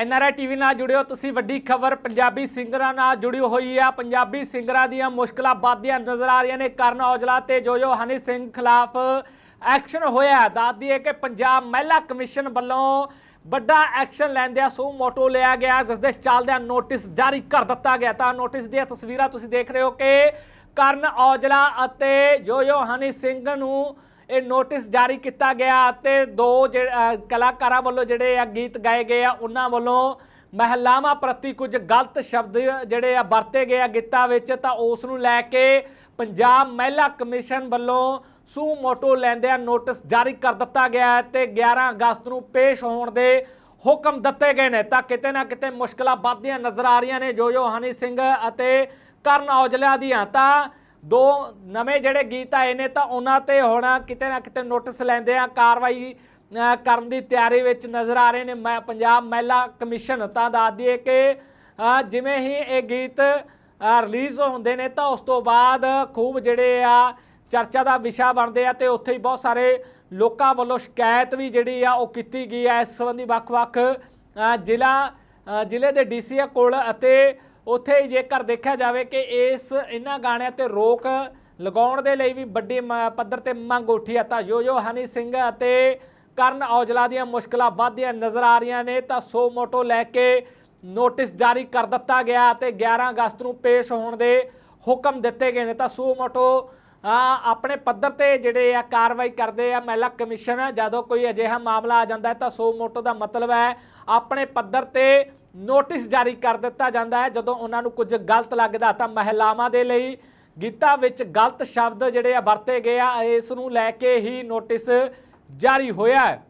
NRI TV ਨਾਲ ਜੁੜਿਓ। ਤੁਸੀਂ ਵੱਡੀ ਖਬਰ ਪੰਜਾਬੀ ਸਿੰਗਰਾਂ ਨਾਲ ਜੁੜੀ ਹੋਈ ਆ। ਪੰਜਾਬੀ ਸਿੰਗਰਾਂ ਦੀਆਂ ਮੁਸ਼ਕਲਾਂ ਵੱਧਦੀਆਂ ਨਜ਼ਰ ਆ ਰਹੀਆਂ ਨੇ। ਕਰਨ ਔਜਲਾ ਤੇ ਜੋਜੋ ਹਨੀ ਸਿੰਘ ਖਿਲਾਫ ਐਕਸ਼ਨ ਹੋਇਆ। ਦੱਸਦੀ ਹੈ ਕਿ ਪੰਜਾਬ ਮਹਿਲਾ ਕਮਿਸ਼ਨ ਵੱਲੋਂ ਵੱਡਾ ਐਕਸ਼ਨ ਲੈਂਦਿਆਂ ਸੋ ਮੋਟੋ ਲਿਆ ਗਿਆ। ਜਿਸ ਦੇ ਚੱਲਦਿਆਂ ਨੋਟਿਸ ਜਾਰੀ ਕਰ ਦਿੱਤਾ ਗਿਆ। ਤਾਂ ਨੋਟਿਸ ਦੀਆਂ ਤਸਵੀਰਾਂ ਤੁਸੀਂ ਦੇਖ ਰਹੇ ਹੋ ਕਿ ਕਰਨ ਔਜਲਾ ਅਤੇ ਜੋਜੋ ਹਨੀ ਸਿੰਘ ਨੂੰ ਇਹ ਨੋਟਿਸ ਜਾਰੀ ਕੀਤਾ ਗਿਆ ਅਤੇ ਦੋ ਜਿਹੜੇ, ਕਲਾਕਾਰਾਂ ਵੱਲੋਂ ਜਿਹੜੇ ਆ ਗੀਤ ਗਾਏ ਗਏ ਆ ਉਹਨਾਂ ਵੱਲੋਂ ਮਹਿਲਾਵਾਂ ਪ੍ਰਤੀ ਕੁਝ ਗਲਤ ਸ਼ਬਦ ਜਿਹੜੇ ਆ ਵਰਤੇ ਗਏ ਆ ਗੀਤਾਂ ਵਿੱਚ ਤਾਂ ਉਸ ਨੂੰ ਲੈ ਕੇ ਪੰਜਾਬ ਮਹਿਲਾ ਕਮਿਸ਼ਨ ਵੱਲੋਂ ਸੂ ਮੋਟੋ ਲੈਂਦਿਆਂ ਨੋਟਿਸ ਜਾਰੀ ਕਰ ਦਿੱਤਾ ਗਿਆ ਹੈ ਤੇ 11 ਅਗਸਤ ਨੂੰ ਪੇਸ਼ ਹੋਣ ਦੇ ਹੁਕਮ ਦਿੱਤੇ ਗਏ ਨੇ। ਤਾਂ ਕਿਤੇ ਨਾ ਕਿਤੇ ਮੁਸ਼ਕਲਾਂ ਵੱਧਦੀਆਂ ਨਜ਼ਰ ਆ ਰਹੀਆਂ ਨੇ। ਜੋ ਜੋ ਹਨੀ ਸਿੰਘ ਅਤੇ ਕਰਨ ਔਜਲਾ ਦੀਆਂ ਤਾਂ ਦੋ ਨਵੇਂ ਜਿਹੜੇ ਗੀਤ ਆਏ ਨੇ ਤਾਂ ਉਹਨਾਂ ਤੇ ਹੁਣ ਕਿਤੇ ਨਾ ਕਿਤੇ ਨੋਟਿਸ ਲੈਂਦੇ ਆ, ਕਾਰਵਾਈ ਕਰਨ ਦੀ ਤਿਆਰੀ ਵਿੱਚ ਨਜ਼ਰ ਆ ਰਹੇ ਨੇ। ਮੈਂ ਪੰਜਾਬ ਮਹਿਲਾ ਕਮਿਸ਼ਨ ਤਾਂ ਦੱਸ ਦਈਏ ਕਿ ਜਿਵੇਂ ਹੀ ਇਹ ਗੀਤ ਰਿਲੀਜ਼ ਹੁੰਦੇ ਨੇ ਤਾਂ ਉਸ ਤੋਂ ਬਾਅਦ ਖੂਬ ਜਿਹੜੇ ਆ ਚਰਚਾ ਦਾ ਵਿਸ਼ਾ ਬਣਦੇ ਆ ਤੇ ਉੱਥੇ ਹੀ ਬਹੁਤ ਸਾਰੇ ਲੋਕਾਂ ਵੱਲੋਂ ਸ਼ਿਕਾਇਤ ਵੀ ਜਿਹੜੀ ਆ ਉਹ ਕੀਤੀ ਗਈ ਹੈ ਇਸ ਸੰਬੰਧੀ ਵੱਖ-ਵੱਖ ਜ਼ਿਲ੍ਹਾ ਜ਼ਿਲ੍ਹੇ ਦੇ ਡੀਸੀ ਕੋਲ ਅਤੇ ਉੱਥੇ ਹੀ ਜੇਕਰ ਦੇਖਿਆ ਜਾਵੇ ਕਿ ਇਸ ਇਹਨਾਂ ਗਾਣਿਆਂ ਤੇ ਰੋਕ ਲਗਾਉਣ ਦੇ ਲਈ ਵੀ ਵੱਡੀ ਮ- ਪੱਧਰ ਤੇ ਮੰਗ ਉੱਠੀ ਹੈ, ਤਾਂ ਜੋ ਜੋ ਹਨੀ ਸਿੰਘ ਅਤੇ ਕਰਨ ਔਜਲਾ ਦੀਆਂ ਮੁਸ਼ਕਲਾਂ ਵੱਧਦੀਆਂ ਨਜ਼ਰ ਆ ਰਹੀਆਂ ਨੇ, ਤਾਂ ਸੋ ਮੋਟੋ ਲੈ ਕੇ ਨੋਟਿਸ ਜਾਰੀ ਕਰ ਦਿੱਤਾ ਗਿਆ ਤੇ 11 ਅਗਸਤ ਨੂੰ ਪੇਸ਼ ਹੋਣ ਦੇ ਹੁਕਮ ਦਿੱਤੇ ਗਏ ਨੇ, ਤਾਂ ਸੋ ਮੋਟੋ ਆਪਣੇ ਪੱਧਰ ਤੇ ਜਿਹੜੇ ਆ ਕਾਰਵਾਈ ਕਰਦੇ ਆ ਮਹਿਲਾ ਕਮਿਸ਼ਨ, ਜਦੋਂ ਕੋਈ ਅਜਿਹਾ ਮਾਮਲਾ ਆ ਜਾਂਦਾ ਹੈ, ਤਾਂ ਸੋ ਮੋਟੋ ਦਾ ਮਤਲਬ ਹੈ ਆਪਣੇ ਪੱਧਰ ਤੇ ਨੋਟਿਸ ਜਾਰੀ ਕਰ ਦਿੱਤਾ ਜਾਂਦਾ ਹੈ। ਜਦੋਂ ਉਹਨਾਂ ਨੂੰ ਕੁਝ ਗਲਤ ਲੱਗਦਾ ਤਾਂ ਮਹਿਲਾਵਾਂ ਦੇ ਲਈ ਗੀਤਾਂ ਵਿੱਚ ਗਲਤ ਸ਼ਬਦ ਜਿਹੜੇ ਆ ਵਰਤੇ ਗਏ ਆ। ਇਸ ਨੂੰ ਲੈ ਕੇ ਹੀ ਨੋਟਿਸ ਜਾਰੀ ਹੋਇਆ ਹੈ।